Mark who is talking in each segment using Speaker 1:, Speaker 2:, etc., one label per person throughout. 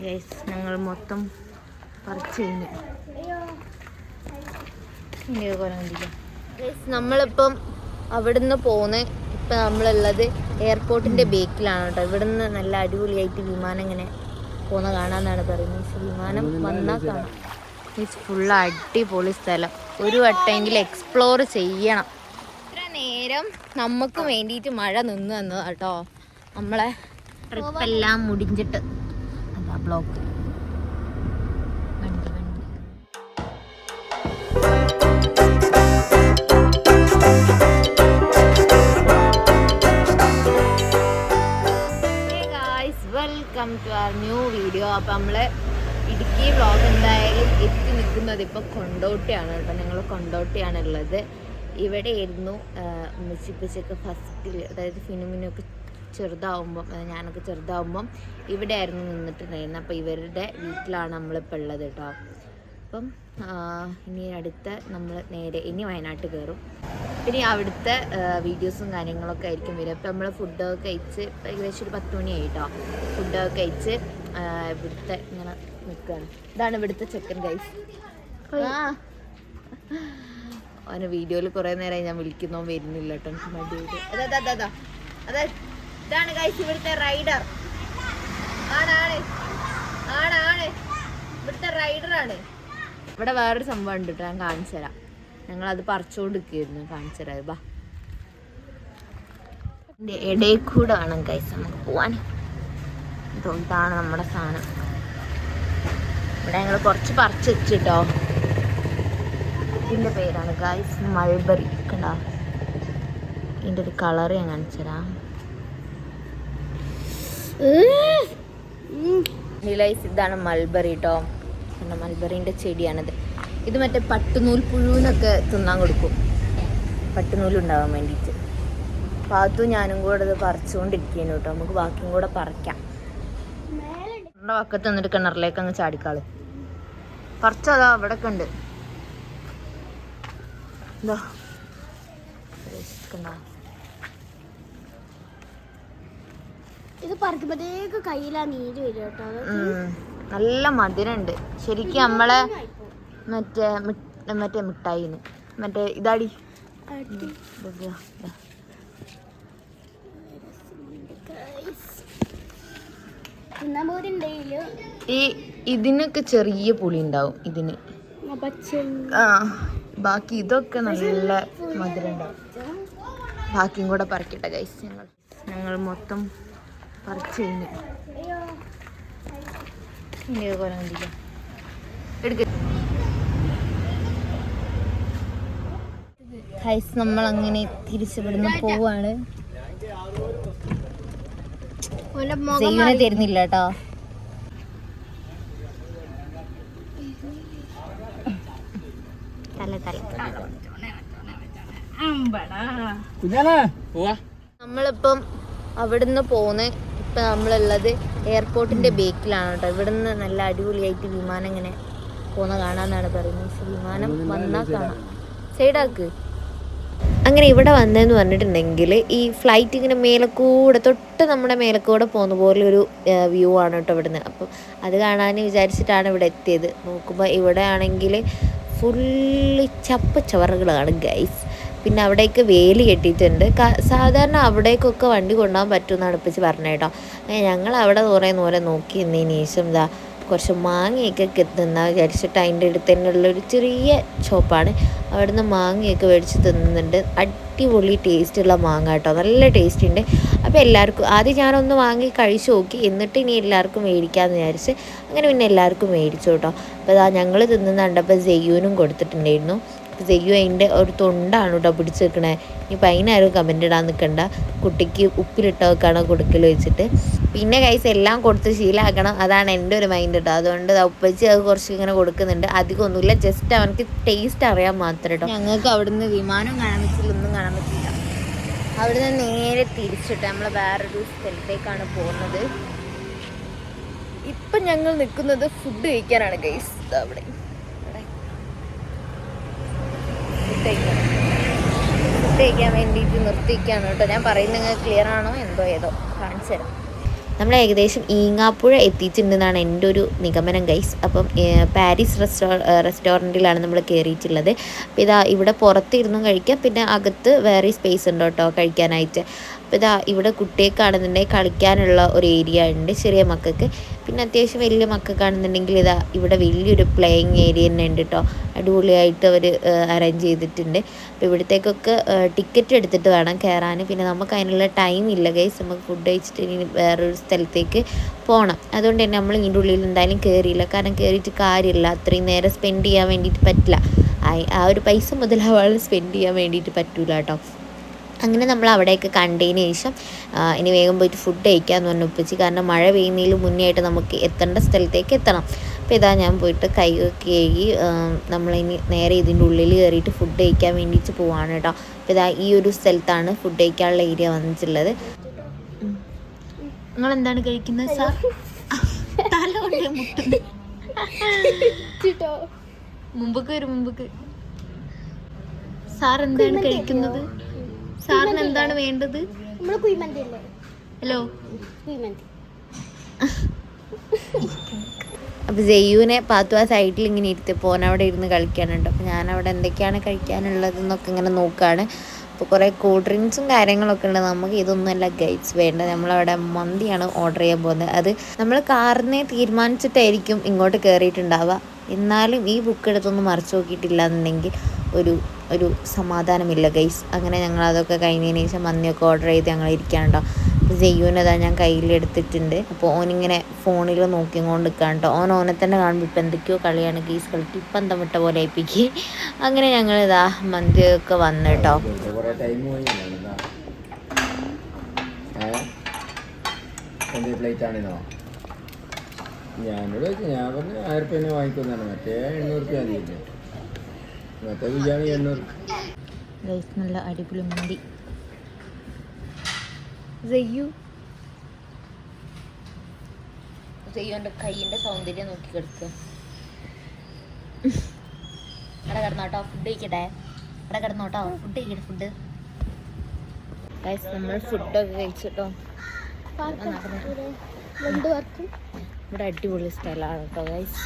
Speaker 1: Guys ഞങ്ങൾ മൊത്തം പറിച്ചു കഴിഞ്ഞു നമ്മളിപ്പം അവിടുന്ന് പോന്ന് ഇപ്പം നമ്മളുള്ളത് എയർപോർട്ടിന്റെ ബേക്കിലാണ് കേട്ടോ. ഇവിടുന്ന് നല്ല അടിപൊളിയായിട്ട് വിമാനം ഇങ്ങനെ പോകുന്ന കാണാമെന്നാണ് പറയുന്നത്. വിമാനം വന്നാൽ കാണാം. മീൻസ് ഫുള്ള് അടിപൊളി സ്ഥലം. ഒരു വട്ടമെങ്കിലും എക്സ്പ്ലോർ ചെയ്യണം. ഇത്ര നേരം നമുക്ക് വേണ്ടിയിട്ട് മഴ നിന്ന് തന്നതാട്ടോ നമ്മളെ ട്രിപ്പെല്ലാം മുടിഞ്ഞിട്ട്. ബ്ലോക്ക് വണ്ടി വണ്ടി welcome to our new video അപ്പം നമ്മളെ ഇടുക്കി വ്ളോഗ് എന്തായാലും എത്തി നിൽക്കുന്നത് ഇപ്പോൾ കൊണ്ടോട്ടിയാണ് കേട്ടോ. ഞങ്ങൾ കൊണ്ടോട്ടിയാണുള്ളത്. ഇവിടെ ആയിരുന്നു ഉമ്മച്ചിപ്പച്ചൊക്കെ ഫസ്റ്റിൽ അതായത് ഫിനുമിനൊക്കെ ചെറുതാവുമ്പം ഞാനൊക്കെ ചെറുതാവുമ്പം ഇവിടെ ആയിരുന്നു നിന്നിട്ടുണ്ടായിരുന്നത് അപ്പോൾ ഇവരുടെ വീട്ടിലാണ് നമ്മളിപ്പോൾ ഉള്ളത് കേട്ടോ അപ്പം ഇനി അടുത്ത നമ്മൾ നേരെ ഇനി വയനാട്ട് കയറും. പിന്നെ അവിടുത്തെ വീഡിയോസും കാര്യങ്ങളൊക്കെ ആയിരിക്കും വരിക. അപ്പോൾ നമ്മൾ ഫുഡൊക്കെ കഴിച്ച് ഏകദേശം ഒരു പത്ത് മണിയായി കേട്ടോ ഫുഡൊക്കെ കഴിച്ച് ഇവിടുത്തെ ഇങ്ങനെ നിൽക്കുകയാണ് ഇതാണ് ഇവിടുത്തെ ചെക്കൻ ഗൈസ് അവന് വീഡിയോയിൽ കുറേ നേരമായി ഞാൻ വിളിക്കുന്നോ വരുന്നില്ല കേട്ടോ എനിക്ക് മടിയായിട്ട്. അതെ അതെ അതെ. അതെ. ഇതാണ് ഗൈസ് ഇവിടുത്തെ റൈഡർ ആണാണ്. ആണാണ്. ഇവിടുത്തെ റൈഡറാണ് ഇവിടെ വേറൊരു സംഭവം ഉണ്ട് കേട്ടോ ഞാൻ കാണിച്ചു തരാം. അത് പറിച്ചുകൊണ്ട് നിൽക്കുകയായിരുന്നു കാണിച്ചു തരാം. ബാ ഇടയിൽ കൂടെ വേണം ഗൈസ് നമുക്ക് പോവാൻ. ഇതോ ഇതാണ് നമ്മുടെ സാധനം. ഇവിടെ ഞങ്ങൾ കുറച്ച് പറിച്ച് വെച്ചിട്ടോ. ഇതിന്റെ പേരാണ് ഗൈസ് മൾബറി കണ്ടോ? ഇതിന്റെ ഒരു കളർ ഞാൻ കാണിച്ചു തരാം. റിലൈസ് ഇതാണ് മൾബറി കേട്ടോ മൾബറിന്റെ ചെടിയാണിത്. ഇത് മറ്റേ പട്ടുനൂൽ പുഴുവിനൊക്കെ തിന്നാൻ കൊടുക്കും. പട്ടുനൂലുണ്ടാവാൻ വേണ്ടിയിട്ട്. പാത്തു ഞാനും കൂടെ ഇത് പറിച്ചുകൊണ്ടിരിക്കുന്നു കേട്ടോ നമുക്ക് ബാക്കിയും കൂടെ പറിക്കാം. നമ്മുടെ വക്കത്ത് നിന്നിട്ട് കിണറിലേക്ക് അങ്ങ് ചാടിക്കാൾ. പറിച്ചതാ അവിടെ ഒക്കെ ഉണ്ട് എന്താ കണ്ടോ
Speaker 2: ഇത് പറിക്കുമ്പോഴത്തേക്ക് കയ്യിലാ നീര് വരും കേട്ടോ.
Speaker 1: നല്ല മധുരമുണ്ട് ശരിക്കും നമ്മളെ മറ്റേ മറ്റേ മിഠായിന്ന്. മറ്റേ ഇതാടി. ഈ ഇതിനൊക്കെ ചെറിയ പുളി ഉണ്ടാവും ഇതിന്. ആ ബാക്കി ഇതൊക്കെ നല്ല മധുരം ഉണ്ടാവും ബാക്കിയും കൂടെ പറിക്കട്ടെ ഗൈസ് ഞങ്ങൾ ഞങ്ങൾ മൊത്തം പറിച്ചു കഴിഞ്ഞു പോലെ കണ്ടില്ല എടുക്ക. ഹൈസ് നമ്മൾ അങ്ങനെ തിരിച്ചിവിടുന്ന് പോവാണ്. ചെയ്യുന്ന തരുന്നില്ല കേട്ടോ. തല തല. നമ്മളിപ്പം അവിടുന്ന് പോന്ന് ഇപ്പം നമ്മളുള്ളത് എയർപോർട്ടിന്റെ ബേക്കിലാണ് കേട്ടോ. ഇവിടെ നിന്ന് നല്ല അടിപൊളിയായിട്ട് വിമാനം ഇങ്ങനെ പോകുന്ന കാണാമെന്നാണ് പറയുന്നത്. വിമാനം വന്നാൽ കാണാം. സൈഡാക്ക്. അങ്ങനെ ഇവിടെ വന്നതെന്ന് പറഞ്ഞിട്ടുണ്ടെങ്കിൽ ഈ ഫ്ലൈറ്റ് ഇങ്ങനെ മേലക്കൂടെ തൊട്ട് നമ്മുടെ മേലക്കൂടെ പോകുന്ന പോലെ ഒരു വ്യൂ ആണ് കേട്ടോ ഇവിടുന്ന്. അപ്പം അത് കാണാൻ വിചാരിച്ചിട്ടാണ് ഇവിടെ എത്തിയത്. നോക്കുമ്പോൾ ഇവിടെ ആണെങ്കിൽ ഫുള്ള് ചപ്പ ചവറുകളാണ് ഗൈസ് പിന്നെ അവിടേക്ക് വേലി കെട്ടിയിട്ടുണ്ട്. സാധാരണ അവിടേക്കൊക്കെ വണ്ടി കൊണ്ടുപോകാൻ പറ്റുമെന്നാണ് ഇപ്പിച്ച് പറഞ്ഞു കേട്ടോ. ഞങ്ങൾ അവിടെ കുറേ നേരം നോക്കി നിന്നതിന് ശേഷം ഇതാ കുറച്ച് മാങ്ങയൊക്കെ കെ- തിന്നാ വിചാരിച്ചിട്ട് അതിന്റെ അടുത്ത് തന്നെയുള്ള ഒരു ചെറിയ ഷോപ്പാണ്. അവിടുന്ന് മാങ്ങയൊക്കെ മേടിച്ച് തിന്നുന്നുണ്ട്. അടിപൊളി ടേസ്റ്റുള്ള മാങ്ങ കേട്ടോ. നല്ല ടേസ്റ്റ് ഉണ്ട് അപ്പോൾ എല്ലാവർക്കും ആദ്യം ഞാനൊന്ന് വാങ്ങി കഴിച്ചു നോക്കി. എന്നിട്ട് ഇനി എല്ലാവർക്കും മേടിക്കാമെന്ന് വിചാരിച്ച് അങ്ങനെ പിന്നെ എല്ലാവർക്കും മേടിച്ചു കേട്ടോ. അപ്പോൾ അതാ ഞങ്ങൾ തിന്നുന്ന കണ്ടപ്പോൾ ജെയ്യൂനും കൊടുത്തിട്ടുണ്ടായിരുന്നു. ജയ്യു അതിന്റെ ഒരു തൊണ്ടാണ് കേട്ടോ പിടിച്ച് വെക്കണേ ഇനിയിപ്പോൾ അതിനാരും കമന്റ് ഇടാൻ നിൽക്കണ്ട കുട്ടിക്ക് ഉപ്പിലിട്ട ഉപ്പിലിട്ടൊക്കെയാണ് കൊടുക്കൽ വെച്ചിട്ട്. പിന്നെ കൈസ് എല്ലാം കൊടുത്ത് ശീലമാക്കണം അതാണ് എന്റെ ഒരു മൈൻഡ് കേട്ടോ അതുകൊണ്ട് ഉപ്പച്ചി അത് കുറച്ച് ഇങ്ങനെ കൊടുക്കുന്നുണ്ട്. അധികം ഒന്നുമില്ല. ജസ്റ്റ് അവനക്ക് ടേസ്റ്റ് അറിയാൻ മാത്രം കേട്ടോ ഞങ്ങൾക്ക് അവിടുന്ന് വിമാനം കാണാൻ പറ്റില്ല. ഒന്നും കാണാൻ പറ്റില്ല. അവിടുന്ന് നേരെ തിരിച്ചിട്ട് നമ്മൾ വേറൊരു സ്ഥലത്തേക്കാണ് പോകുന്നത്. ഇപ്പം ഞങ്ങൾ നിൽക്കുന്നത് ഫുഡ് കഴിക്കാനാണ് ഗൈസ് അവിടെ. ഫുഡ് കഴിക്കാൻ വേണ്ടിയിട്ട് നിർത്തിക്കാണ് കേട്ടോ. ഞാൻ പറയുന്നത് ക്ലിയർ ആണോ എന്തോ ഏതോ കാണിച്ചു തരാം.
Speaker 3: നമ്മൾ ഏകദേശം ഈങ്ങാപ്പുഴ എത്തിയിട്ടുണ്ടെന്നാണ് എന്റെ ഒരു നിഗമനം ഗൈസ് അപ്പം പാരീസ് റെസ്റ്റോ റെസ്റ്റോറന്റിലാണ് നമ്മൾ കയറിയിട്ടുള്ളത്. അപ്പോൾ ഇതാ ഇവിടെ പുറത്തിരുന്നും കഴിക്കാം. പിന്നെ അകത്ത് വേറെ സ്പേസ് ഉണ്ട് കേട്ടോ കഴിക്കാനായിട്ട്. അപ്പോൾ ഇതാ ഇവിടെ കുട്ടികൾക്കാണെന്നുണ്ടെങ്കിൽ കളിക്കാനുള്ള ഒരു ഏരിയ ഉണ്ട് ചെറിയ മക്കൾക്ക്. പിന്നെ അത്യാവശ്യം വലിയ മക്കൾക്കാണെന്നുണ്ടെങ്കിൽ ഇതാ ഇവിടെ വലിയൊരു പ്ലേയിങ് ഏരിയ തന്നെ ഉണ്ട് കേട്ടോ അടിപൊളിയായിട്ട് അവർ അറേഞ്ച് ചെയ്തിട്ടുണ്ട്. അപ്പോൾ ഇവിടത്തേക്കൊക്കെ ടിക്കറ്റ് എടുത്തിട്ട് വേണം കയറാൻ പിന്നെ നമുക്ക് അതിനുള്ള ടൈം ഇല്ല ഗൈസ് നമുക്ക് ഫുഡ് കഴിച്ചിട്ട് ഇനി വേറൊരു സ്ഥലത്തേക്ക് പോകണം അതുകൊണ്ട് തന്നെ നമ്മൾ ഇതിന്റെ ഉള്ളിൽ എന്തായാലും കയറിയില്ല കാരണം കയറിയിട്ട് കാര്യമില്ല. അത്രയും നേരം സ്പെൻഡ് ചെയ്യാൻ വേണ്ടിയിട്ട് പറ്റില്ല. ആ- ഒരു പൈസ മുതലാവാളും സ്പെൻഡ് ചെയ്യാൻ വേണ്ടിയിട്ട് പറ്റൂല കേട്ടോ അങ്ങനെ നമ്മൾ അവിടെയൊക്കെ കണ്ടതിന് ശേഷം ഇനി വേഗം പോയിട്ട് ഫുഡ് കഴിക്കാമെന്ന് പറഞ്ഞു ഉപ്പിച്ച്. കാരണം മഴ പെയ്യുന്നതിന് മുന്നേ ആയിട്ട് നമുക്ക് എത്തേണ്ട സ്ഥലത്തേക്ക് എത്തണം. അപ്പോൾ ഇതാ ഞാൻ പോയിട്ട് കൈയൊക്കെ കഴുകി ആ, നമ്മളിനി നേരെ ഇതിന്റെ ഉള്ളിൽ കയറിയിട്ട് ഫുഡ് കഴിക്കാൻ വേണ്ടിയിട്ട് പോവാണ് കേട്ടോ. അപ്പോൾ ഇതാ ഈ ഒരു സ്ഥലത്താണ് ഫുഡ് കഴിക്കാനുള്ള ഏരിയ വന്നിട്ടുള്ളത്. നിങ്ങൾ എന്താണ് കഴിക്കുന്നത് സാർ? തല കൊണ്ട് മുട്ടുന്നു
Speaker 2: കേട്ടോ
Speaker 3: മുമ്പൊക്കെ വരും മുമ്പൊക്കെ സാർ എന്താണ് കഴിക്കുന്നത്? സാറിന് എന്താണ് വേണ്ടത്? ഹലോ? അപ്പോൾ ജയ്യുവിനെ പാത്തു ആ സൈഡിൽ ഇങ്ങനെ ഇരുത്തി. പോകാൻ അവിടെ ഇരുന്ന് കളിക്കാനുണ്ട്. അപ്പോൾ ഞാൻ അവിടെ എന്തൊക്കെയാണ് കഴിക്കാനുള്ളതെന്നൊക്കെ ഇങ്ങനെ നോക്കുകയാണ് അപ്പോൾ കുറേ കൂൾ ഡ്രിങ്ക്സും കാര്യങ്ങളൊക്കെ ഉണ്ട്. നമുക്ക് ഇതൊന്നുമല്ല ഗൈഡ്സ് വേണ്ടത്. നമ്മളവിടെ മന്തിയാണ് ഓർഡർ ചെയ്യാൻ പോകുന്നത്. അത് നമ്മൾ കാറിനെ തീരുമാനിച്ചിട്ടായിരിക്കും ഇങ്ങോട്ട് കയറിയിട്ടുണ്ടാവുക എന്നാലും ഈ ബുക്ക് എടുത്തൊന്നും മറിച്ച് നോക്കിയിട്ടില്ല എന്നുണ്ടെങ്കിൽ ഒരു ഒരു സമാധാനമില്ല ഗൈസ് അങ്ങനെ ഞങ്ങൾ അതൊക്കെ കഴിഞ്ഞതിന് ശേഷം മന്തിയൊക്കെ ഓർഡർ ചെയ്ത് ഞങ്ങൾ ഇരിക്കാനുണ്ടോ? ജയ്യൂനതാ ഞാൻ കയ്യിലെടുത്തിട്ടുണ്ട്. അപ്പോൾ ഓനിങ്ങനെ ഫോണിൽ നോക്കിക്കൊണ്ട് നിൽക്കാൻ കേട്ടോ ഓൻ ഓനെ തന്നെ കാണുമ്പോൾ ഇപ്പം എന്തൊക്കെയോ കളിയാണ് ഗീസ് കളിക്ക് ഇപ്പം എന്താ പോലെ ഏൽപ്പിക്ക് അങ്ങനെ ഞങ്ങൾ ഇതാ മന്തിയൊക്കെ വന്നു കേട്ടോ
Speaker 4: ഞാനിവിടെ ഞാൻ പറഞ്ഞു ആയിരം രൂപ വാങ്ങിക്കുന്നതാണ് മറ്റേ എണ്ണൂറ് രൂപ ബിരിയാണി
Speaker 3: നല്ല അടിപൊളി മന്തി. ജയ്യു ജയ്യു എന്റെ കൈയിന്റെ സൗന്ദര്യം നോക്കി കിടക്കുക അവിടെ കിടന്നോട്ടോ ഫുഡ് കഴിക്കട്ടെ. അവിടെ കിടന്നോട്ടോ ഫുഡ് കഴിക്കട്ടെ ഫുഡ് നമ്മൾ ഫുഡൊക്കെ കഴിച്ചിട്ടോ.
Speaker 2: രണ്ട് പേർക്കും
Speaker 3: ഇവിടെ. അടിപൊളി സ്ഥലമാണ് കേട്ടോ ഗൈസ്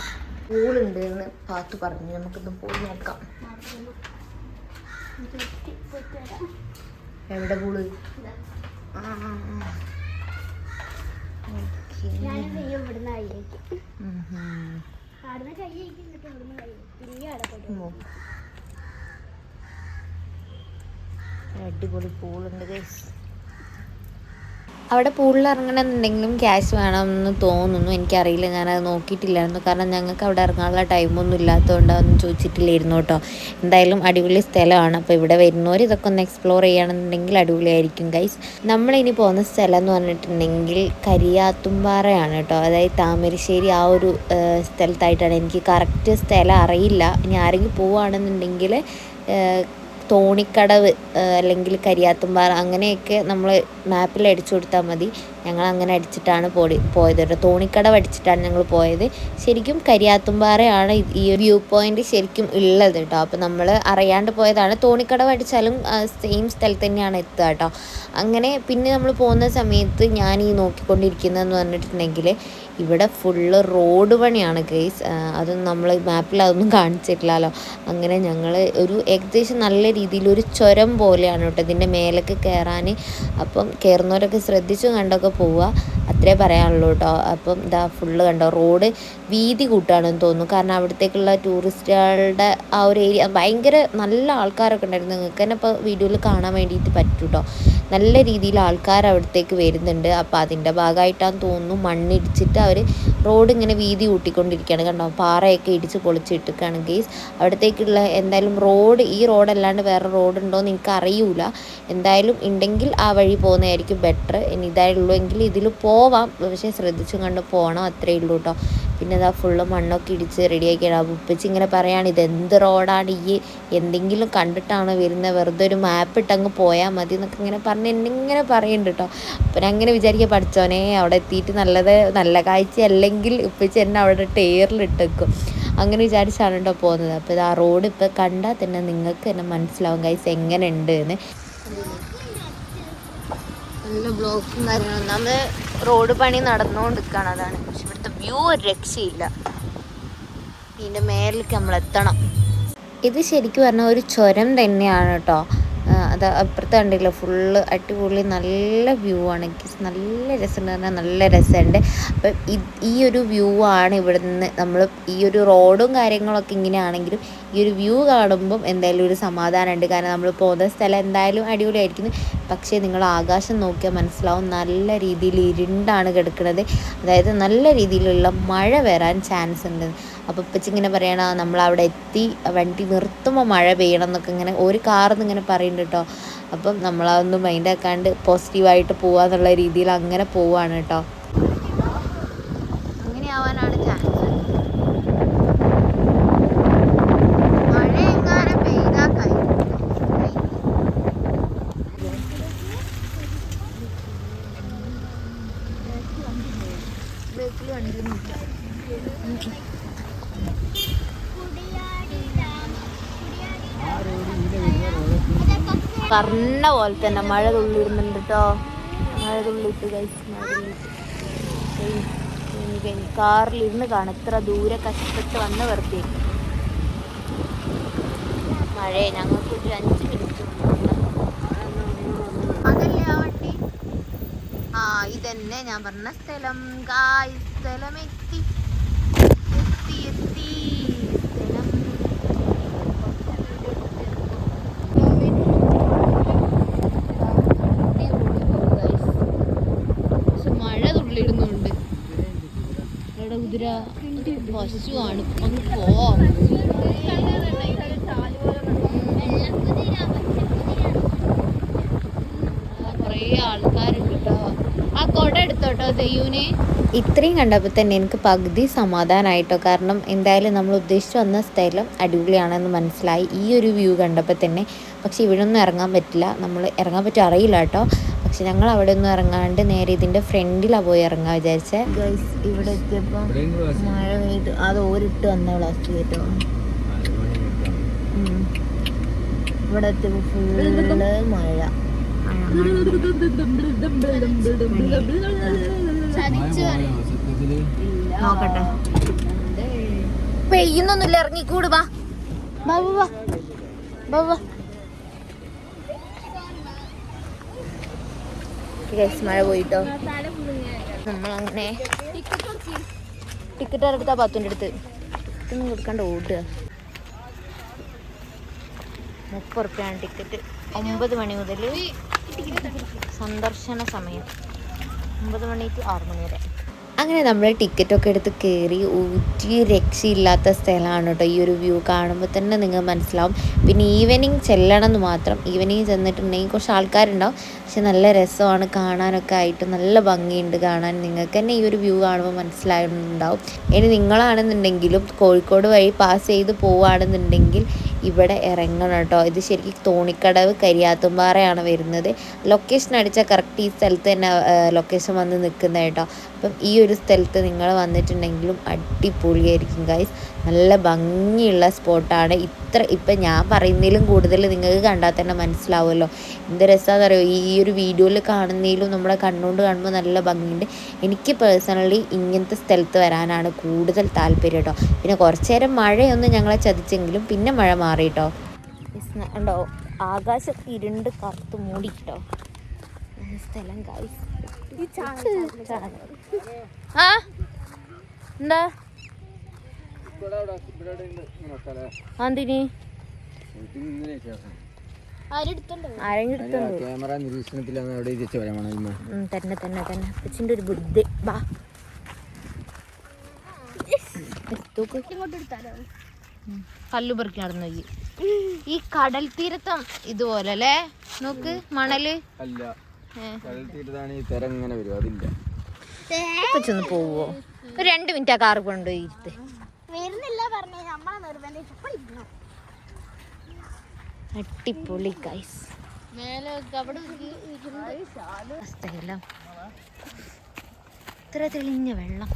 Speaker 3: പൂളുണ്ട് എന്ന് പാത്തു പറഞ്ഞു. നമുക്കിന്ന് പൂൾ നോക്കാം. എവിടെ പൂൾ. അടിപൊളി പൂളുണ്ട് ഗൈസ്. അവിടെ പൂളിൽ ഇറങ്ങണമെന്നുണ്ടെങ്കിലും ക്യാഷ് വേണമെന്ന് തോന്നുന്നു. എനിക്കറിയില്ല. ഞാനത് നോക്കിയിട്ടില്ലായിരുന്നു. കാരണം ഞങ്ങൾക്ക് അവിടെ ഇറങ്ങാനുള്ള ടൈമൊന്നും ഇല്ലാത്തതുകൊണ്ട് അതൊന്നും ചോദിച്ചിട്ടില്ലായിരുന്നു കേട്ടോ. എന്തായാലും അടിപൊളി സ്ഥലമാണ്. അപ്പോൾ ഇവിടെ വരുന്നവർ ഇതൊക്കെ ഒന്ന് എക്സ്പ്ലോർ ചെയ്യണമെന്നുണ്ടെങ്കിൽ അടിപൊളിയായിരിക്കും ഗൈസ് നമ്മളിനി പോകുന്ന സ്ഥലം എന്ന് പറഞ്ഞിട്ടുണ്ടെങ്കിൽ കരിയാത്തുംപാറയാണ് കേട്ടോ. അതായത് താമരശ്ശേരി ആ ഒരു സ്ഥലത്തായിട്ടാണ്. എനിക്ക് കറക്റ്റ് സ്ഥലം അറിയില്ല. ഇനി ആരെങ്കിലും പോവുകയാണെന്നുണ്ടെങ്കിൽ തോണിക്കടവ് അല്ലെങ്കിൽ കരിയാത്തുംപാറ അങ്ങനെയൊക്കെ നമ്മൾ മാപ്പിൽ അടിച്ചു കൊടുത്താൽ മതി. ഞങ്ങൾ അങ്ങനെ അടിച്ചിട്ടാണ് പോടി പോയത്. കേട്ടോ തോണിക്കടവ് അടിച്ചിട്ടാണ് ഞങ്ങൾ പോയത്. ശരിക്കും കരിയാത്തുംപാറയാണ് ഈ വ്യൂ പോയിന്റ് ശരിക്കും ഉള്ളത് കേട്ടോ. അപ്പോൾ നമ്മൾ അറിയാണ്ട് പോയതാണ്. തോണിക്കടവ് അടിച്ചാലും സെയിം സ്ഥലത്ത് തന്നെയാണ് എത്തുക കേട്ടോ. അങ്ങനെ പിന്നെ നമ്മൾ പോകുന്ന സമയത്ത് ഞാൻ ഈ നോക്കിക്കൊണ്ടിരിക്കുന്നതെന്ന് പറഞ്ഞിട്ടുണ്ടെങ്കിൽ ഇവിടെ ഫുള്ള് റോഡ് പണിയാണ് ഗെയ്സ് അതൊന്നും നമ്മൾ മാപ്പിൽ അതൊന്നും കാണിച്ചിട്ടില്ലല്ലോ. അങ്ങനെ ഞങ്ങൾ ഒരു ഏകദേശം നല്ല രീതിയിൽ ഒരു ചുരം പോലെയാണ് കേട്ടോ ഇതിന്റെ മേലൊക്കെ കയറാൻ അപ്പം കയറുന്നവരൊക്കെ ശ്രദ്ധിച്ചു കണ്ടൊക്കെ പോവുക. അത്രേ പറയാനുള്ളൂ കേട്ടോ. അപ്പം ഇതാ ഫുള്ള് കണ്ടോ റോഡ് വീതി കൂട്ടാണെന്ന് തോന്നുന്നു. കാരണം അവിടത്തേക്കുള്ള ടൂറിസ്റ്റുകളുടെ ആ ഒരു ഏരിയ ഭയങ്കര നല്ല ആൾക്കാരൊക്കെ ഉണ്ടായിരുന്നു. നിങ്ങൾക്ക് തന്നെ ഇപ്പോൾ വീഡിയോയിൽ കാണാൻ വേണ്ടിയിട്ട് പറ്റും കേട്ടോ. നല്ല രീതിയിൽ ആൾക്കാർ അവിടത്തേക്ക് വരുന്നുണ്ട്. അപ്പോൾ അതിന്റെ ഭാഗമായിട്ടാന്ന് തോന്നുന്നു മണ്ണിടിച്ചിട്ട് അവർ റോഡ് ഇങ്ങനെ വീതി കൂട്ടിക്കൊണ്ടിരിക്കുകയാണ്. കണ്ടോ? പാറയൊക്കെ ഇടിച്ച് പൊളിച്ചിട്ടിരിക്കുകയാണ് ഗെയ്സ് അവിടത്തേക്കുള്ള എന്തായാലും റോഡ് ഈ റോഡല്ലാണ്ട് വേറെ റോഡ് ഉണ്ടോ എന്ന് എനിക്ക് അറിയൂല. എന്തായാലും ഉണ്ടെങ്കിൽ ആ വഴി പോകുന്നതായിരിക്കും ബെറ്റർ ഇനി ഇതായുള്ളൂ എങ്കിൽ ഇതിൽ പോവാം. പക്ഷേ ശ്രദ്ധിച്ചും കണ്ട് പോകണം അത്രയേ ഉള്ളൂ കേട്ടോ പിന്നെ ഇതാ ഫുള്ള് മണ്ണൊക്കെ ഇടിച്ച് റെഡിയാക്കിയാണ് അപ്പോൾ ഉപ്പച്ചി ഇങ്ങനെ പറയുകയാണ് ഇത് എന്ത് റോഡാണ് ഈ? എന്തെങ്കിലും കണ്ടിട്ടാണോ വരുന്നത്? വെറുതെ ഒരു മാപ്പ് ഇട്ടങ്ങ് പോയാൽ മതി എന്നൊക്കെ ഇങ്ങനെ പറഞ്ഞ് എന്നെ ഇങ്ങനെ പറയുന്നുണ്ട് കേട്ടോ അപ്പം ഞാൻ അങ്ങനെ വിചാരിക്കുക പഠിച്ചോനെ അവിടെ എത്തിയിട്ട് നല്ലത് നല്ല കാഴ്ച അല്ലെങ്കിൽ ഇപ്പിച്ച് എന്നെ അവിടെ ടേറിലിട്ടേക്കും അങ്ങനെ വിചാരിച്ചാണ് കേട്ടോ പോകുന്നത് അപ്പോൾ ഇത് ആ റോഡ് ഇപ്പോൾ കണ്ടാൽ തന്നെ നിങ്ങൾക്ക് തന്നെ മനസ്സിലാവും കാഴ്ച എങ്ങനെ ഉണ്ട് എന്ന് നല്ല ബ്ലോക്കും കാര്യങ്ങളും. നമ്മൾ റോഡ് പണി നടന്നുകൊണ്ടിരിക്കുകയാണ് അതാണ്. പക്ഷെ ഇവിടുത്തെ വ്യൂ ഒരു രക്ഷയില്ല. ഇതിന്റെ മേലേക്ക് നമ്മൾ എത്തണം ഇത് ശരിക്കും പറഞ്ഞാൽ ഒരു ചുരം തന്നെയാണ് കേട്ടോ അത് അപ്പുറത്ത് കണ്ടില്ല? ഫുള്ള് അടിപൊളി നല്ല വ്യൂ ആണ്. നല്ല രസമുണ്ട് പറഞ്ഞാൽ നല്ല രസമുണ്ട്. അപ്പം ഈ ഒരു വ്യൂ ആണ് ഇവിടുന്ന് നമ്മൾ ഈ ഒരു റോഡും കാര്യങ്ങളൊക്കെ ഇങ്ങനെയാണെങ്കിലും ഈ ഒരു വ്യൂ കാണുമ്പം എന്തായാലും ഒരു സമാധാനമുണ്ട്. കാരണം നമ്മൾ പോകുന്ന സ്ഥലം എന്തായാലും അടിപൊളിയായിരിക്കുന്നു. പക്ഷേ നിങ്ങൾ ആകാശം നോക്കിയാൽ മനസ്സിലാവും നല്ല രീതിയിൽ ഇരുണ്ടാണ് കിടക്കുന്നത്. അതായത് നല്ല രീതിയിലുള്ള മഴ വരാൻ ചാൻസ് ഉണ്ട്. അപ്പോൾ ഇപ്പച്ചിങ്ങനെ പറയണ നമ്മൾ അവിടെ എത്തി വണ്ടി നിർത്തുമ്പോൾ മഴ പെയ്യണം എന്നൊക്കെ ഇങ്ങനെ ഒരു കാർന്ന് ഇങ്ങനെ പറയുന്നുണ്ട് കേട്ടോ. അപ്പം നമ്മളതൊന്നും മൈൻഡ് ആക്കാണ്ട് പോസിറ്റീവായിട്ട് പോവാന്നുള്ള രീതിയിൽ അങ്ങനെ പോവാണ് കേട്ടോ അങ്ങനെ ആവാനാണ് ചാൻസ് മഴ എങ്ങാനും പെയ്താൽ കഴിഞ്ഞു ബേക്കിൽ വണ്ടി നിൽക്കാം പറഞ്ഞ പോലെ തന്നെ മഴ തുള്ളിടുന്നുണ്ട് കേട്ടോ മഴ തുള്ളിട്ട് കഴിച്ച് മഴ. കാറിലിരുന്ന് കാണും. എത്ര ദൂരെ കഷ്ടപ്പെട്ട് വന്ന് വെറുതെ. മഴയെ ഞങ്ങൾക്ക് ഒരു അഞ്ച് മിനിറ്റ് ആ ഇതന്നെ ഞാൻ പറഞ്ഞ സ്ഥലം. ഗായ് സ്ഥലം എത്തി എത്തി സ്ഥലം പക്ഷെ മഴ തുള്ളിടുന്നുണ്ട് ഇവിടെ കുതിര പശുവാണ് ഒന്ന് പോവാം. ഇത്രയും കണ്ടപ്പോൾ തന്നെ എനിക്ക് പകുതി സമാധാനമായിട്ടോ കാരണം എന്തായാലും നമ്മൾ ഉദ്ദേശിച്ച് വന്ന സ്ഥലം അടിപൊളിയാണെന്ന് മനസ്സിലായി. ഈ ഒരു വ്യൂ കണ്ടപ്പോൾ തന്നെ. പക്ഷെ ഇവിടെ ഒന്നും ഇറങ്ങാൻ പറ്റില്ല. നമ്മൾ ഇറങ്ങാൻ പറ്റും അറിയില്ല കേട്ടോ പക്ഷെ ഞങ്ങൾ അവിടെ ഒന്നും ഇറങ്ങാണ്ട് നേരെ ഇതിന്റെ ഫ്രണ്ടിലാണ് പോയി ഇറങ്ങാ വിചാരിച്ചത് ഗൈസ് ഇവിടെ എത്തിയപ്പോൾ മഴ പെയ്ത് അത് ഓരിട്ട് വന്ന ലാസ്റ്റ് കേട്ടോ. ഇവിടെ എത്തിയപ്പോൾ ഫുള്ള് മഴ. നോക്കട്ടെ. പെയ്യുന്നൊന്നുമില്ല ഇറങ്ങിക്കൂട് വാ വാ വാ. വാ വാ. Guys, മഴ പോയിട്ടോ. നമ്മളങ്ങനെ ടിക്കറ്റ് എടുത്താ പത്തിന്റെ അടുത്ത്. ഇതൊന്നും കൊടുക്കാണ്ട് ഓടുക. മുപ്പത് ഉറുപ്പ്യാണ് ടിക്കറ്റ് ഒമ്പത് മണി മുതൽ സന്ദർശന സമയം. ഒമ്പത് മണി ടു ആറ് മണി വരെ. അങ്ങനെ നമ്മൾ ടിക്കറ്റൊക്കെ എടുത്ത് കയറി ഊറ്റി രക്ഷയില്ലാത്ത സ്ഥലമാണ് കേട്ടോ ഈ ഒരു വ്യൂ കാണുമ്പോൾ തന്നെ നിങ്ങൾ മനസ്സിലാവും. പിന്നെ ഈവനിങ് ചെല്ലണം എന്ന് മാത്രം. ഈവനിങ് ചെന്നിട്ടുണ്ടെങ്കിൽ കുറച്ച് ആൾക്കാരുണ്ടാവും. പക്ഷെ നല്ല രസമാണ് കാണാനൊക്കെ ആയിട്ട്. നല്ല ഭംഗിയുണ്ട് കാണാൻ. നിങ്ങൾക്ക് തന്നെ ഈ ഒരു വ്യൂ കാണുമ്പോൾ മനസ്സിലായിട്ടുണ്ടാവും ഇനി നിങ്ങളാണെന്നുണ്ടെങ്കിലും കോഴിക്കോട് വഴി പാസ് ചെയ്ത് പോവുകയാണെന്നുണ്ടെങ്കിൽ ഇവിടെ ഇറങ്ങണം കേട്ടോ. ഇത് ശരിക്കും തോണിക്കടവ് കരിയാത്തുംപാറയാണ് വരുന്നത്. ലൊക്കേഷൻ അടിച്ചാൽ കറക്റ്റ് ഈ സ്ഥലത്ത് തന്നെ ലൊക്കേഷൻ വന്ന് നിൽക്കുന്നത് കേട്ടോ. അപ്പം ഈ ഒരു സ്ഥലത്ത് നിങ്ങൾ വന്നിട്ടുണ്ടെങ്കിലും അടിപൊളിയായിരിക്കും ഗൈസ് നല്ല ഭംഗിയുള്ള സ്പോട്ടാണ്. ഇത്ര ഇപ്പം ഞാൻ പറയുന്നതിലും കൂടുതൽ നിങ്ങൾക്ക് കണ്ടാൽ തന്നെ മനസ്സിലാവുമല്ലോ. എന്ത് രസമാണെന്ന് അറിയോ ഈ ഒരു വീഡിയോയിൽ കാണുന്നതിലും നമ്മളെ കണ്ണുകൊണ്ട് കാണുമ്പോൾ നല്ല ഭംഗിയുണ്ട്. എനിക്ക് പേഴ്സണലി ഇങ്ങനത്തെ സ്ഥലത്ത് വരാനാണ് കൂടുതൽ താല്പര്യം കേട്ടോ. പിന്നെ കുറച്ച് നേരം മഴയൊന്നും ഞങ്ങളെ ചതിച്ചെങ്കിലും പിന്നെ മഴ മാറി കേട്ടോ. ഉണ്ടോ ആകാശം ഇരുണ്ട് കറുത്ത് മൂടി കേട്ടോ. ഈ സ്ഥലം ആ? എന്താ? എന്തിനി
Speaker 4: ക്യാമറ നിരീക്ഷണത്തിലാണ് അവിടെ തിരിച്ചു വരാൻ
Speaker 3: ഉം, തന്നെ തന്നെ തന്നെ. അപ്പച്ചിന്റെ ഒരു ബുദ്ധി. ബാ
Speaker 2: ഇങ്ങോട്ട് എടുത്താലോ
Speaker 3: കല്ലു പെറുക്കി നടന്നു ഈ കടൽ തീരത്തം ഇതുപോലെ അല്ലേ? നോക്ക് മണൽ.
Speaker 4: അല്ല. കടൽ തീരത്താണ് ഈ വരും അതില്ല.
Speaker 3: പോവോ. ഒരു രണ്ട് മിനിറ്റ് ആ കാർ കൊണ്ടുപോയി ഇരുത്ത്.
Speaker 2: വരുന്നില്ല പറഞ്ഞേ. നമ്മളെ നിർബന്ധിച്ചു.
Speaker 3: അടിപൊളി ഗൈസ് സ്ഥലം ഇത്ര തെളിഞ്ഞ വെള്ളം.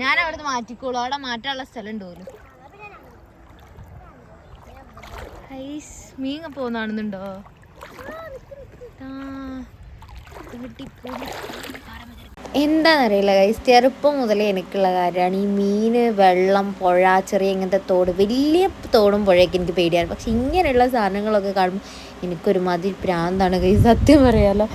Speaker 3: ഞാൻ അവിടുന്ന് മാറ്റിക്കോളൂ. അവിടെ മാറ്റാനുള്ള സ്ഥലം ഉണ്ട് പോലും ഐസ് മീങ്ങ പോകുന്നാണെന്നുണ്ടോ എന്താണെന്നറിയില്ല ഗൈസ് ചെറുപ്പം മുതലേ എനിക്കുള്ള കാര്യമാണ്. ഈ മീന് വെള്ളം പുഴ ചെറിയ ഇങ്ങനത്തെ തോട് വലിയ തോടും പുഴയൊക്കെ എനിക്ക് പേടിയാണ്. പക്ഷെ ഇങ്ങനെയുള്ള സാധനങ്ങളൊക്കെ കാണുമ്പോൾ മതി പ്രാന്താണ് ഗൈസ് സത്യം പറയാലോ.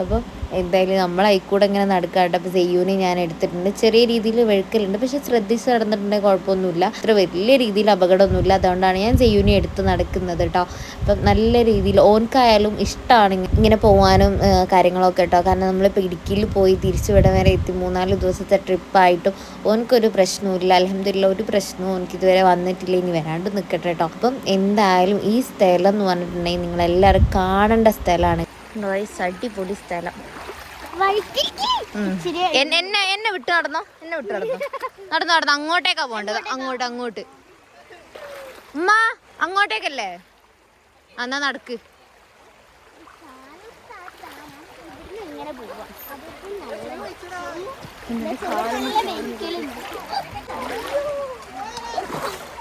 Speaker 3: അപ്പം എന്തായാലും നമ്മളായിക്കൂടെ ഇങ്ങനെ നടക്കാറുണ്ട്. അപ്പോൾ സെയ്യൂനെ ഞാൻ എടുത്തിട്ടുണ്ട്. ചെറിയ രീതിയിൽ വെഴുക്കലുണ്ട്. പക്ഷെ ശ്രദ്ധിച്ച് നടന്നിട്ടുണ്ടെങ്കിൽ കുഴപ്പമൊന്നുമില്ല. അത്ര വലിയ രീതിയിൽ അപകടമൊന്നുമില്ല. അതുകൊണ്ടാണ് ഞാൻ സെയ്യൂനെ എടുത്ത് നടക്കുന്നത് കേട്ടോ. അപ്പം നല്ല രീതിയിൽ ഓൻക്കായാലും ഇഷ്ടമാണ് ഇങ്ങനെ പോകാനും കാര്യങ്ങളൊക്കെ കേട്ടോ. കാരണം നമ്മളിപ്പോൾ ഇടുക്കിയിൽ പോയി തിരിച്ചു വിടാൻ വരെ എത്തി മൂന്നാൽ ദിവസത്തെ ട്രിപ്പായിട്ടും ഓനക്കൊരു പ്രശ്നമില്ല അലഹമില്ല ഒരു പ്രശ്നവും എനിക്ക് ഇതുവരെ വന്നിട്ടില്ല. ഇനി വരാണ്ട് നിൽക്കട്ടെ കേട്ടോ. അപ്പം എന്തായാലും ഈ സ്ഥലം എന്ന് പറഞ്ഞിട്ടുണ്ടെങ്കിൽ നിങ്ങളെല്ലാവരും കാണേണ്ട സ്ഥലമാണ്. അടിപൊളി സ്ഥലം. എന്നെ എന്നെ വിട്ട് നടന്നോ? എന്നെ വിട്ട് നടന്നോ? നടന്നു നടന്നു. അങ്ങോട്ടേക്കാ പോണ്ടത് അങ്ങോട്ട് അങ്ങോട്ട്. ഉമ്മ അങ്ങോട്ടേക്കല്ലേ? എന്നാ നടക്ക്.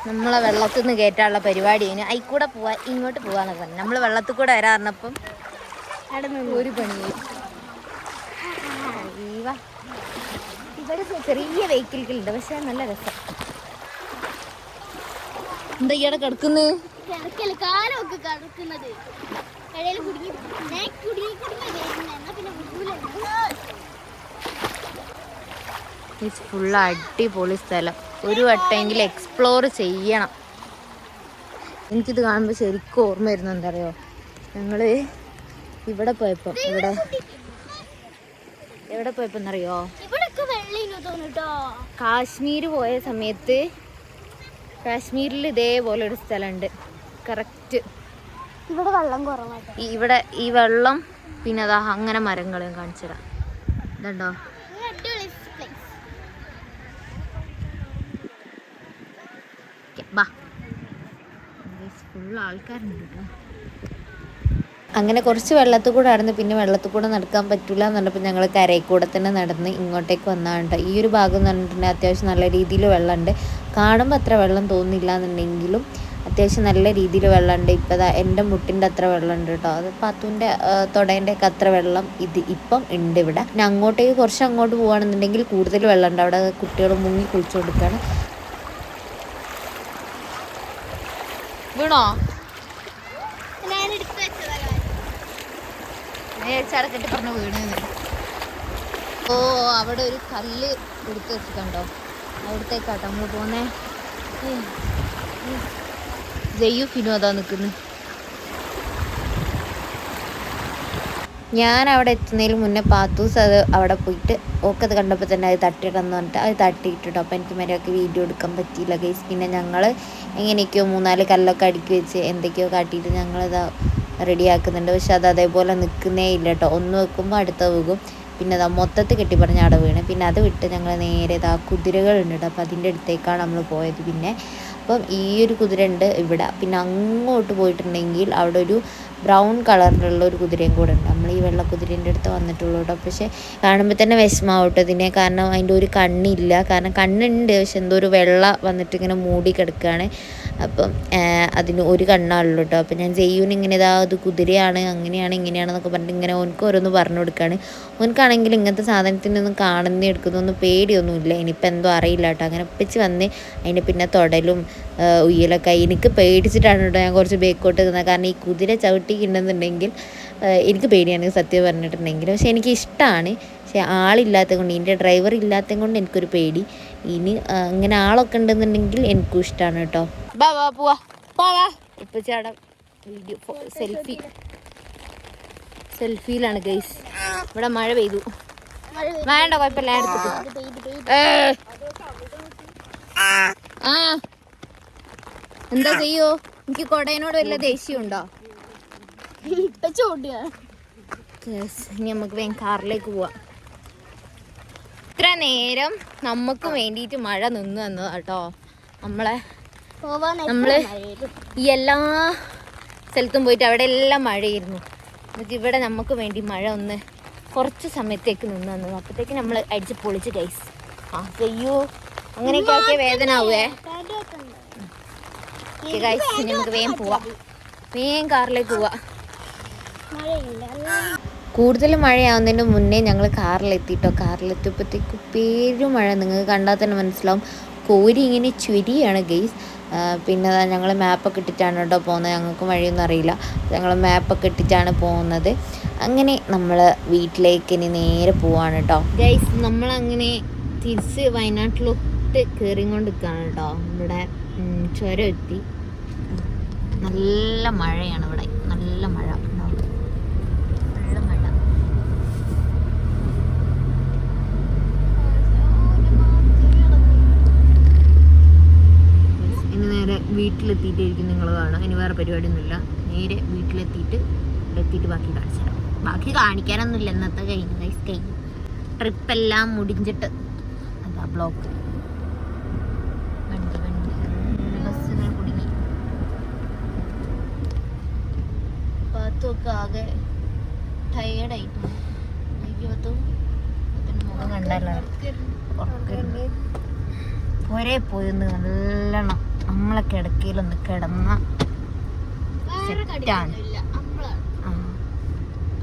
Speaker 3: നമ്മളെ വെള്ളത്തിൽ നിന്ന് കയറ്റാനുള്ള പരിപാടി അതിൽ അയിക്കൂടെ പോവാ ഇങ്ങോട്ട് പോവാന്നൊക്കെ പറഞ്ഞു. നമ്മൾ വെള്ളത്തിൽ കൂടെ വരാറിനപ്പം ഒരു പണി ഇവിടെ ചെറിയ വെഹിക്കിളുകളുണ്ട് പക്ഷെ നല്ല രസം. എന്താ ഈടെ കിടക്കുന്നു. ഫുൾ അടിപൊളി സ്ഥലം. ഒരു വട്ടമെങ്കിലും എക്സ്പ്ലോർ ചെയ്യണം. എനിക്കിത് കാണുമ്പോൾ ശരിക്കും ഓർമ്മ വരുന്നത് എന്താ അറിയോ? ഞങ്ങൾ ഇവിടെ പോയപ്പോ ഇവിടെ. എവിടെ
Speaker 2: പോയപ്പോന്നറിയോ?
Speaker 3: കാശ്മീർ പോയ സമയത്ത് കാശ്മീരിൽ ഇതേപോലെ ഒരു സ്ഥലമുണ്ട് കറക്റ്റ്
Speaker 2: ഇവിടെ വെള്ളം കുറവാണ്
Speaker 3: ഇവിടെ ഈ വെള്ളം പിന്നെ അതാ അങ്ങനെ മരങ്ങളും കാണിച്ചുതരാം ഇതുണ്ടോ? ഫുൾ ആൾക്കാരുണ്ട് കേട്ടോ അങ്ങനെ കുറച്ച് വെള്ളത്തിൽ കൂടെ നടന്ന് പിന്നെ വെള്ളത്തിൽ കൂടെ നടക്കാൻ പറ്റില്ല എന്ന് പറഞ്ഞപ്പോൾ ഞങ്ങൾ കരയിൽ കൂടെ തന്നെ നടന്ന് ഇങ്ങോട്ടേക്ക് വന്നാണ്ട് കേട്ടോ ഈ ഒരു ഭാഗം എന്ന് പറഞ്ഞിട്ടുണ്ടെങ്കിൽ അത്യാവശ്യം നല്ല രീതിയിൽ വെള്ളമുണ്ട്. കാണുമ്പോൾ അത്ര വെള്ളം തോന്നില്ല എന്നുണ്ടെങ്കിലും അത്യാവശ്യം നല്ല രീതിയിൽ വെള്ളമുണ്ട്. ഇപ്പോൾ എന്റെ മുട്ടിന്റെ അത്ര വെള്ളമുണ്ട് കേട്ടോ അത് പത്തുവിന്റെ തുടേന്റെ ഒക്കെ അത്ര വെള്ളം ഇത് ഇപ്പം ഉണ്ട് ഇവിടെ. പിന്നെ അങ്ങോട്ടേക്ക് കുറച്ച് അങ്ങോട്ട് പോകുകയാണെന്നുണ്ടെങ്കിൽ കൂടുതൽ വെള്ളമുണ്ട്. അവിടെ കുട്ടികൾ മുങ്ങി കുളിച്ചു കൊടുക്കുകയാണ് വീണോ
Speaker 2: ഞാൻ എടുത്തു വെച്ചതാ
Speaker 3: ചടക്കിട്ട് പറഞ്ഞ വീണ് ഓ അവിടെ ഒരു കല്ല് എടുത്ത് വെച്ചിട്ടുണ്ടോ? അവിടത്തേക്കാട്ടോ നമ്മൾ പോന്നേ. ജയ്യു ഫിനു അതാ നിൽക്കുന്നു ഞാൻ അവിടെ എത്തുന്നതിന് മുന്നേ പാത്തൂസ് അത് അവിടെ പോയിട്ട് ഓക്കത് കണ്ടപ്പോൾ തന്നെ അത് തട്ടിയിട്ടെന്ന് പറഞ്ഞിട്ട് അത് തട്ടിയിട്ടുണ്ട് അപ്പോൾ എനിക്ക് മര്യാദയ്ക്ക് വീഡിയോ എടുക്കാൻ പറ്റിയില്ല ഗൈസ് പിന്നെ ഞങ്ങൾ എങ്ങനെയൊക്കെയോ മൂന്നാൽ കല്ലൊക്കെ അടുക്കി വെച്ച് എന്തൊക്കെയോ കാട്ടിയിട്ട് ഞങ്ങളിതാ റെഡിയാക്കുന്നുണ്ട്. പക്ഷെ അത് അതേപോലെ നിൽക്കുന്നേ ഇല്ല കേട്ടോ ഒന്ന് വെക്കുമ്പോൾ അടുത്ത വെക്കും. പിന്നെ അതാ മൊത്തത്തിൽ കെട്ടി പറഞ്ഞ് അവിടെ വീണ്. പിന്നെ അത് വിട്ട് ഞങ്ങൾ നേരെ ഇതാ കുതിരകളുണ്ട് കേട്ടോ അപ്പോൾ അതിന്റെ അടുത്തേക്കാണ് നമ്മൾ പോയത് പിന്നെ. അപ്പം ഈ ഒരു കുതിര ഉണ്ട് ഇവിടെ. പിന്നെ അങ്ങോട്ട് പോയിട്ടുണ്ടെങ്കിൽ അവിടെ ഒരു ബ്രൗൺ കളറിലുള്ള ഒരു കുതിരയും കൂടെ ഉണ്ട്. നമ്മൾ ഈ വെള്ള കുതിരേന്റെ അടുത്ത് വന്നിട്ടുള്ളൂ കേട്ടോ പക്ഷേ കാണുമ്പോൾ തന്നെ വിഷമാവട്ടോ ഇതിനെ. കാരണം അതിന്റെ ഒരു കണ്ണില്ല. കാരണം കണ്ണുണ്ട്. പക്ഷെ എന്തോ ഒരു വെള്ള വന്നിട്ട് ഇങ്ങനെ മൂടി കിടക്കുകയാണ്. അപ്പം അതിന് ഒരു കണ്ണാണുള്ളൂ കേട്ടോ അപ്പം ഞാൻ ചെയ്യൂന് ഇങ്ങനെ ഇതാ അത് കുതിരയാണ് അങ്ങനെയാണ് ഇങ്ങനെയാണെന്നൊക്കെ പറഞ്ഞിട്ട് ഇങ്ങനെ ഓനക്ക് ഓരോന്ന് പറഞ്ഞു കൊടുക്കുകയാണ് ഓനക്കാണെങ്കിൽ ഇങ്ങനത്തെ സാധനത്തിനൊന്നും കാണുന്ന എടുക്കുന്നൊന്നും പേടിയൊന്നുമില്ല. ഇനിയിപ്പോൾ എന്തോ അറിയില്ല കേട്ടോ അങ്ങനെ ഒപ്പിച്ച് വന്ന് അതിന്റെ പിന്നെ തൊടലും ഉയ്യലൊക്കെ എനിക്ക് പേടിച്ചിട്ടാണ് കേട്ടോ ഞാൻ കുറച്ച് ബേക്കോട്ട് നിന്നത്. കാരണം ഈ കുതിര ചവിട്ടിക്കുണ്ടെന്നുണ്ടെങ്കിൽ എനിക്ക് പേടിയാണ് സത്യം പറഞ്ഞിട്ടുണ്ടെങ്കിൽ. പക്ഷേ എനിക്ക് ഇഷ്ടമാണ് പക്ഷേ ആളില്ലാത്ത കൊണ്ട് ഇതിന്റെ ഡ്രൈവർ ഇല്ലാത്തത് കൊണ്ട് എനിക്കൊരു പേടി. ഇനി ഇങ്ങനെ ആളൊക്കെ ഉണ്ടെന്നുണ്ടെങ്കിൽ എനിക്കും ഇഷ്ടമാണ് കേട്ടോ ബാ ബാ പോവാ. ബാ വാ. ഇപ്പൊ ചേട്ടൻ വീഡിയോ സെൽഫി സെൽഫിയിലാണ് ഗൈസ് ഇവിടെ മഴ പെയ്തു. വേണ്ട കുഴപ്പമില്ല എടുത്തിട്ട്. ആ എന്താ ചെയ്യോ? എനിക്ക് കൊടയനോട് വല്ല ദേഷ്യമുണ്ടോ? ഉണ്ടോ ഇനി നമുക്ക് വേഗം കാറിലേക്ക് പോവാം. ഇത്ര നേരം നമുക്ക് വേണ്ടിയിട്ട് മഴ നിന്ന് തന്നതാട്ടോ നമ്മളെ നമ്മൾ ഈ എല്ലാ സ്ഥലത്തും പോയിട്ട് അവിടെ എല്ലാം മഴയായിരുന്നു. എന്നിട്ട് ഇവിടെ നമുക്ക് വേണ്ടി മഴ ഒന്ന്
Speaker 1: കുറച്ച് സമയത്തേക്ക് നിന്ന് തന്നത് അപ്പോഴത്തേക്ക് നമ്മൾ അടിച്ച് പൊളിച്ച് കൈസ് ആ അയ്യോ അങ്ങനെയൊക്കെ ആക്കിയ വേദന ആവുമേ ഗൈസ് ഇനി നമുക്ക് വേഗം പോവാം. വേഗം കാറിലേക്ക് പോവാം. കൂടുതൽ മഴയാവുന്നതിന് മുന്നേ ഞങ്ങൾ കാറിലെത്തിയിട്ടോ കാറിലെത്തിയപ്പോഴത്തേക്ക് പേരും മഴ. നിങ്ങൾക്ക് കണ്ടാൽ തന്നെ മനസ്സിലാവും. കോരി ഇങ്ങനെ ചുരിയാണ് ഗെയ്സ് പിന്നെ ഞങ്ങൾ മാപ്പൊക്കെ ഇട്ടിട്ടാണ് കേട്ടോ പോകുന്നത്. ഞങ്ങൾക്ക് വഴിയൊന്നും അറിയില്ല. ഞങ്ങൾ മാപ്പൊക്കെ ഇട്ടിട്ടാണ് പോകുന്നത്. അങ്ങനെ നമ്മൾ വീട്ടിലേക്ക് ഇനി നേരെ പോവാണ് കേട്ടോ. ഗൈസ് നമ്മളങ്ങനെ തിരിച്ച് വയനാട്ടിലോട്ട് കയറിക്കൊണ്ട് നിൽക്കുകയാണ് കേട്ടോ. ഇവിടെ ചുരം എത്തി. നല്ല മഴയാണ് ഇവിടെ. നല്ല മഴ ഉണ്ടാവും നല്ല മഴ ഇനി നേരെ വീട്ടിലെത്തിയിട്ടായിരിക്കും നിങ്ങൾ കാണുക ഇനി വേറെ പരിപാടിയൊന്നുമില്ല. നേരെ വീട്ടിലെത്തിയിട്ട് എത്തിയിട്ട് ബാക്കി കാണിച്ചു തരാം. ബാക്കി കാണിക്കാനൊന്നുമില്ല. ഇന്നത്തെ കഴിഞ്ഞു. ഗൈസ് കഴിഞ്ഞു. ട്രിപ്പെല്ലാം മുടിഞ്ഞിട്ട്. അതാ ബ്ലോക്ക് വണ്ടി ആകെ ടയേർഡായിട്ടുണ്ട് മുഖം ഒരേ പോയിന്ന് നല്ലോണം നമ്മളെ കിടക്കയിലൊന്ന് കിടന്ന സെറ്റാണ്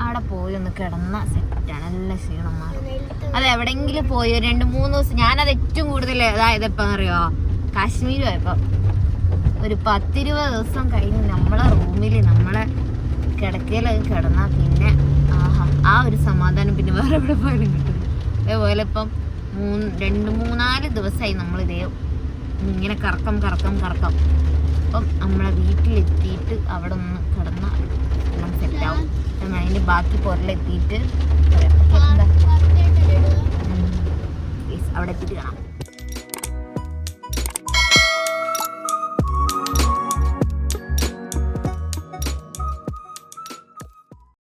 Speaker 1: അവിടെ പോയി ഒന്ന് കിടന്ന സെറ്റാണ് നല്ല ക്ഷീണം മാറും. അത് എവിടെങ്കിലും പോയി ഒരു രണ്ട് മൂന്ന് ദിവസം. ഞാനത് ഏറ്റവും കൂടുതൽ അതായത് എപ്പം അറിയോ? കാശ്മീർ പോയപ്പോ ഒരു പത്തിരുപത് ദിവസം കഴിഞ്ഞ് നമ്മളെ റൂമിൽ നമ്മളെ കിടക്കയിലൊക്കെ കിടന്നാൽ പിന്നെ ആഹാ ആ ഒരു സമാധാനം പിന്നെ വേറെ എവിടെ പോയാലും കിട്ടും. അതേപോലെ ഇപ്പം മൂന്ന് രണ്ട് മൂന്നാൽ ദിവസമായി നമ്മൾ ഇതേ ഇങ്ങനെ കറക്കം കറക്കം കറക്കം. അപ്പം നമ്മളെ വീട്ടിലെത്തിയിട്ട് അവിടെ ഒന്ന് കിടന്ന എല്ലാം സെറ്റാവും. ഞാൻ അതിന്റെ ബാക്കി പുറലെത്തിയിട്ട് അവിടെ എത്തിയിട്ട് കാണാം.